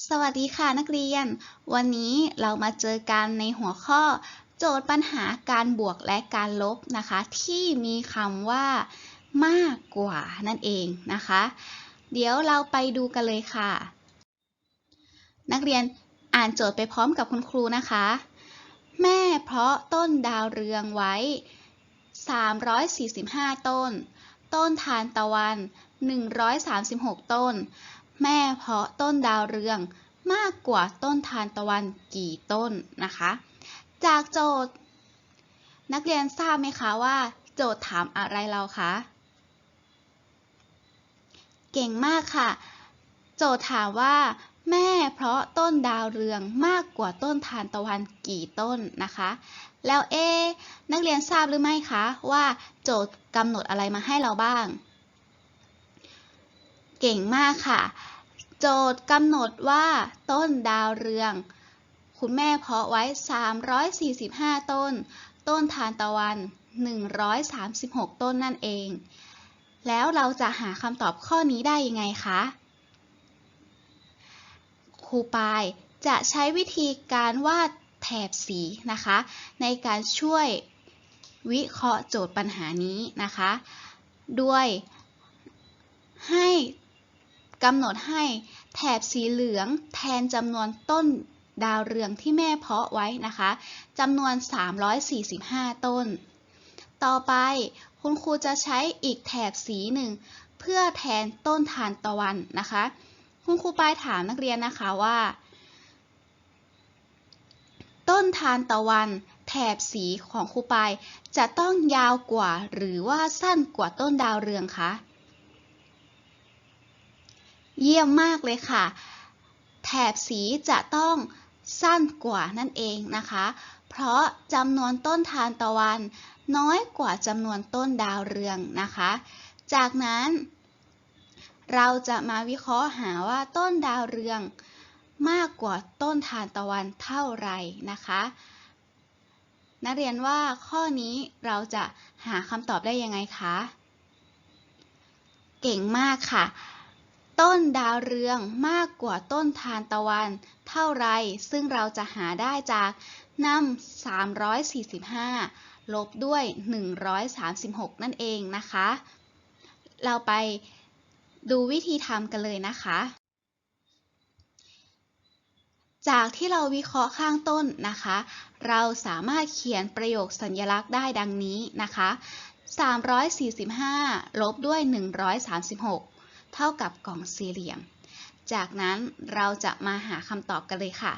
สวัสดีค่ะนักเรียน วันนี้เรามาเจอกันในหัวข้อ โจทย์ปัญหาการบวกและการลบนะคะ ที่มีคำว่ามากกว่านั่นเองนะคะ เดี๋ยวเราไปดูกันเลยค่ะ นักเรียนอ่านโจทย์ไปพร้อมกับคุณครูนะคะ แม่เพาะต้นดาวเรืองไว้ 345 ต้น ต้นทานตะวัน 136 ต้น แม่เพาะต้นดาวเรืองมากกว่าต้นทานตะวันกี่ต้นนะคะ จากโจทย์ นักเรียนทราบไหมคะว่า โจทย์ถามอะไรเราคะ เก่งมากค่ะ โจทย์ถามว่า แม่เพราะต้นดาวเรืองมากกว่าต้นทานตะวันกี่ต้นนะคะ แล้วเอะนักเรียนทราบหรือไม่คะว่า โจทย์กำหนดอะไรมาให้เราบ้าง เก่งมากค่ะ โจทย์กำหนดว่าต้นดาวเรือง คุณแม่เพาะไว้ 345 ต้น ต้นทานตะวัน 136 ต้นนั่นเอง แล้วเราจะหาคำตอบข้อนี้ได้ยังไงคะครูปายจะใช้วิธีการวาดแถบสีนะคะ ในการช่วยวิเคราะห์โจทย์ปัญหานี้นะคะ ด้วยให้ กำหนดให้แถบสีเหลืองแทนจำนวนต้นดาวเรืองที่แม่เพาะไว้นะคะจำนวน 345 ต้น ต่อไปคุณครูจะใช้อีกแถบสีหนึ่ง เพื่อแทนต้นทานตะวันนะคะ คุณครูปายถามนักเรียนนะคะว่า ต้นทานตะวัน แถบสีของครูปายจะต้องยาวกว่าหรือว่าสั้นกว่าต้นดาวเรืองคะ เยี่ยมมากเลยค่ะ แถบสีจะต้องสั้นกว่านั่นเองนะคะ เพราะจำนวนต้นทานตะวัน น้อยกว่าจำนวนต้นดาวเรืองนะคะ จากนั้น เราจะมาวิเคราะห์หาว่าต้นดาวเรือง มากกว่าต้นทานตะวันเท่าไหร่นะคะ นักเรียนว่าข้อนี้เราจะหาคำตอบได้ยังไงคะ เก่งมากค่ะ ต้นดาวเรืองมากกว่าต้นทานตะวัน เท่าไร ซึ่งเราจะหาได้จากนำ345 ลบด้วย 136 นั่นเองนะคะ เราไปดูวิธีทำกันเลยนะคะ จากที่เราวิเคราะห์ข้างต้นนะคะ เราสามารถเขียนประโยคสัญลักษณ์ได้ดังนี้นะคะ 345 ลบด้วย 136 เท่ากับกล่องสี่เหลี่ยม จากนั้นเราจะมาหาคำตอบกันเลยค่ะ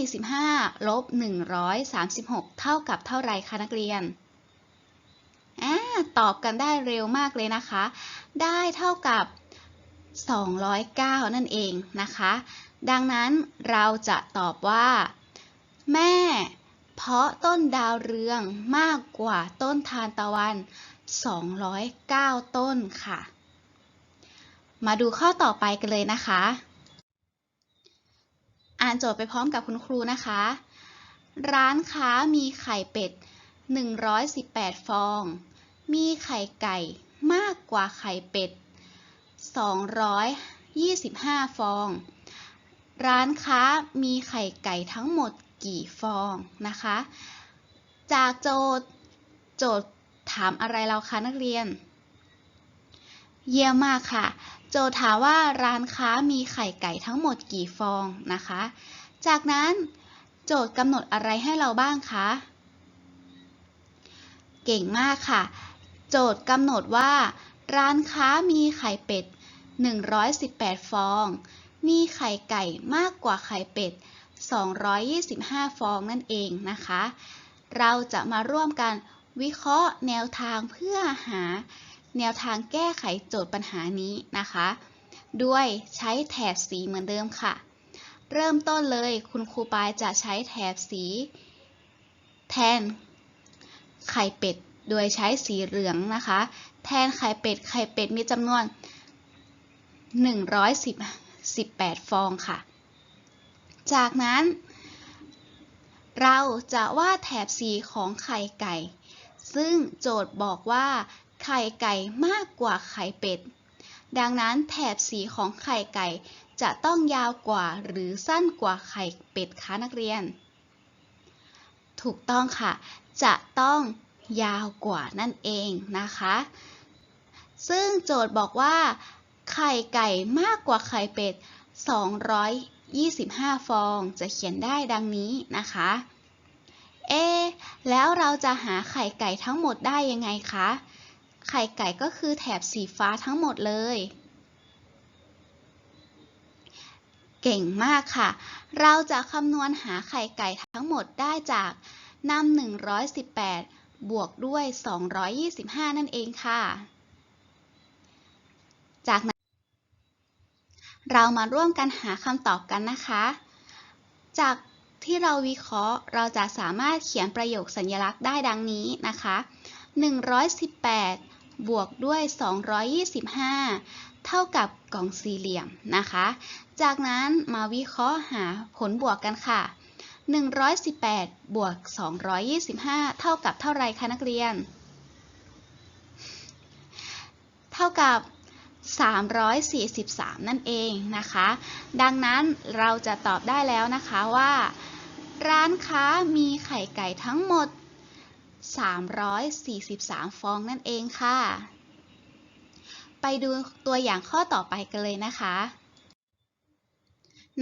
345ลบ136 เท่ากับเท่าไรคะนักเรียนอ่าตอบกันได้เร็วมากเลยนะคะ ได้เท่ากับ 209 นั่นเองนะคะ ดังนั้นเราจะตอบว่า แม่เพาะต้นดาวเรืองมากกว่าต้นทานตะวัน 209 ต้นค่ะ มาดูข้อต่อไปกันเลยนะคะ อ่านโจทย์ไปพร้อมกับคุณครูนะคะ ร้านค้ามีไข่เป็ด 118 ฟอง มีไข่ไก่มากกว่าไข่เป็ด 225 ฟอง ร้านค้ามีไข่ไก่ทั้งหมดกี่ฟองนะคะ จากโจทย์โจทย์ถามอะไรเราคะนักเรียน เยี่ยมมากค่ะ โจทย์ถามว่าร้านค้ามีไข่ไก่ทั้งหมดกี่ฟองนะคะ จากนั้นโจทย์กำหนดอะไรให้เราบ้างคะ เก่งมากค่ะ โจทย์กำหนดว่า ร้านค้ามีไข่เป็ด 118 ฟอง มีไข่ไก่มากกว่าไข่เป็ด 225 ฟองนั่นเองนะคะ เราจะมาร่วมกันวิเคราะห์แนวทางเพื่อหา แนวทางแก้ไขโจทย์ปัญหานี้นะคะ ด้วยใช้แถบสีเหมือนเดิมค่ะ เริ่มต้นเลยคุณครูปายจะใช้แถบสี แทน ไข่เป็ด โดยใช้สีเหลืองนะคะ แทนไข่เป็ด ไข่เป็ดมีจำนวน 118 ฟองค่ะ จากนั้น เราจะวาดแถบสีของไข่ไก่ซึ่งโจทย์บอกว่า ไข่ไก่มากกว่าไข่เป็ด ดังนั้นแถบสีของไข่ไก่จะต้องยาวกว่าหรือสั้นกว่าไข่เป็ดคะนักเรียน ถูกต้องค่ะ จะต้องยาวกว่านั่นเองนะคะ ซึ่งโจทย์บอกว่า ไข่ไก่มากกว่าไข่เป็ด 225 ฟอง จะเขียนได้ดังนี้นะคะ เอะแล้วเราจะหาไข่ไก่ทั้งหมดได้ยังไงคะ ไข่ไก่ก็คือแถบสีฟ้าทั้งหมดเลย เก่งมากค่ะ เราจะคำนวณหาไข่ไก่ทั้งหมดได้จากนำ118 บวกด้วย 225 นั่นเองค่ะ จากนั้น เรามาร่วมกันหาคำตอบกันนะคะ จากที่เราวิเคราะห์เราจะสามารถเขียนประโยคสัญลักษณ์ได้ดังนี้นะคะ 118 บวกด้วย 225 เท่ากับกล่องสี่เหลี่ยมนะคะ จากนั้นมาวิเคราะห์หาผลบวกกันค่ะ 118 บวก 225 เท่ากับเท่าไรคะนักเรียน เท่ากับ343 นั่นเองนะคะ ดังนั้นเราจะตอบได้แล้วนะคะว่า ร้านค้ามีไข่ไก่ทั้งหมด 343 ฟองนั่นเองค่ะ ไปดูตัวอย่างข้อต่อไปกันเลยนะคะ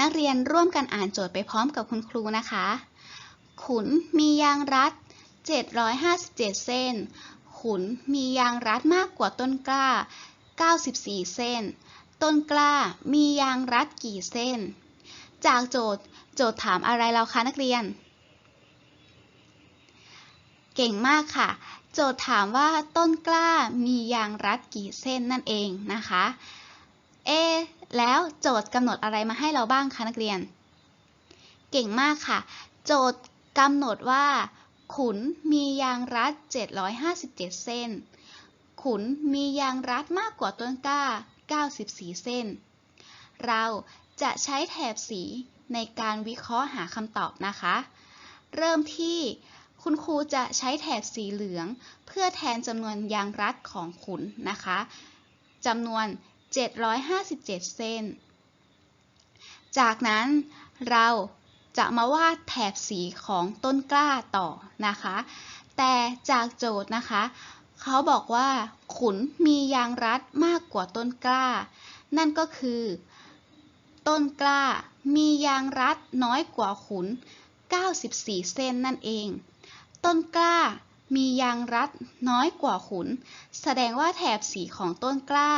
นักเรียนร่วมกันอ่านโจทย์ไปพร้อมกับคุณครูนะคะ ขุนมียางรัด 757 เส้น ขุนมียางรัดมากกว่าต้นกล้า 94 เส้น ต้นกล้ามียางรัดกี่เส้น จากโจทย์โจทย์ถามอะไรเราคะนักเรียน เก่งมากค่ะ โจทย์ถามว่าต้นกล้ามียางรัดกี่เส้นนั่นเองนะคะ เอ แล้วโจทย์กำหนดอะไรมาให้เราบ้างคะนักเรียน เก่งมากค่ะ โจทย์กำหนดว่า ขุนมียางรัด 757 เส้น ขุนมียางรัดมากกว่าต้นกล้า 94 เส้น เราจะใช้แถบสีในการวิเคราะห์หาคำตอบนะคะ เริ่มที่ คุณครูจะใช้แถบสีเหลือง เพื่อแทนจำนวนยางรัดของขุนนะคะจำนวน 757 เส้น จากนั้นเราจะมาวาดแถบสีของต้นกล้าต่อนะคะ แต่จากโจทย์นะคะ เขาบอกว่าขุนมียางรัดมากกว่าต้นกล้า นั่นก็คือ ต้นกล้ามียางรัดน้อยกว่าขุน 94 เส้นนั่นเอง ต้นกล้ามียางรัดน้อยกว่าขุน แสดงว่าแถบสีของต้นกล้า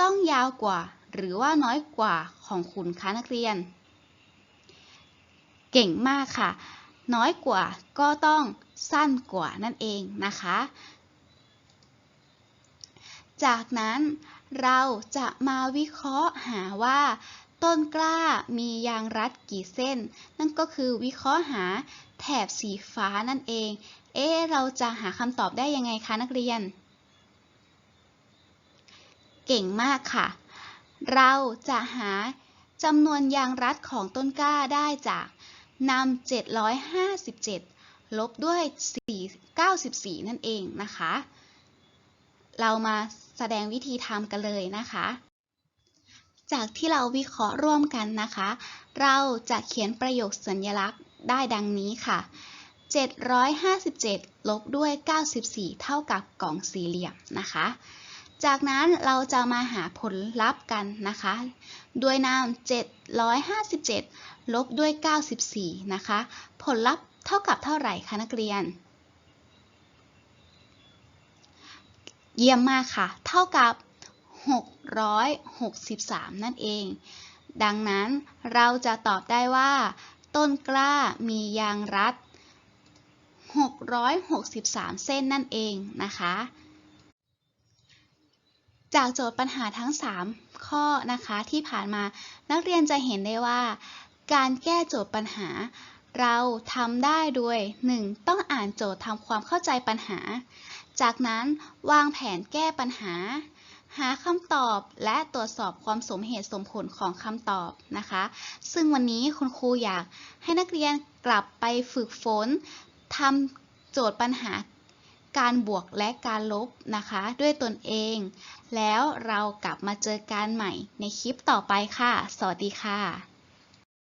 ต้องยาวกว่าหรือว่าน้อยกว่าของขุนคะนักเรียน เก่งมากค่ะ น้อยกว่าก็ต้องสั้นกว่านั่นเองนะคะ จากนั้นเราจะมาวิเคราะห์หาว่า ต้นกล้ามียางรัดกี่เส้น นั่นก็คือวิเคราะห์หาแถบสีฟ้านั่นเอง เอ๊เราจะหาคำตอบได้ยังไงคะนักเรียน เก่งมากค่ะ เราจะหาจำนวนยางรัดของต้นกล้าได้จากนำ757 ลบด้วย4 94 นั่นเองนะคะ เรามาแสดงวิธีทำกันเลยนะคะ จากที่เราวิเคราะห์ร่วมกันนะคะ เราจะเขียนประโยคสัญลักษณ์ได้ดังนี้ค่ะ 757 ลบด้วย 94 เท่ากับกล่องสี่เหลี่ยมนะคะ จากนั้นเราจะมาหาผลลัพธ์กันนะคะ โดยนำ757 ลบด้วย 94 นะคะ ผลลัพธ์เท่ากับเท่าไหร่คะนักเรียน เยี่ยมมากค่ะ เท่ากับ 663 นั่นเอง ดังนั้นเราจะตอบได้ว่า ต้นกล้ามียางรัด 663 เส้นนั่นเองนะคะ จากโจทย์ปัญหาทั้ง 3 ข้อนะคะที่ผ่านมานักเรียนจะเห็นได้ว่า การแก้โจทย์ปัญหา เราทำได้โดย 1. ต้องอ่านโจทย์ทำความเข้าใจปัญหา จากนั้นวางแผนแก้ปัญหา หาคำตอบและตรวจสอบความสมเหตุสมผลของคำตอบนะคะ ซึ่งวันนี้คุณครูอยากให้นักเรียนกลับไปฝึกฝนทำโจทย์ปัญหาการบวกและการลบนะคะ ด้วยตนเอง แล้วเรากลับมาเจอกันใหม่ในคลิปต่อไปค่ะ สวัสดีค่ะ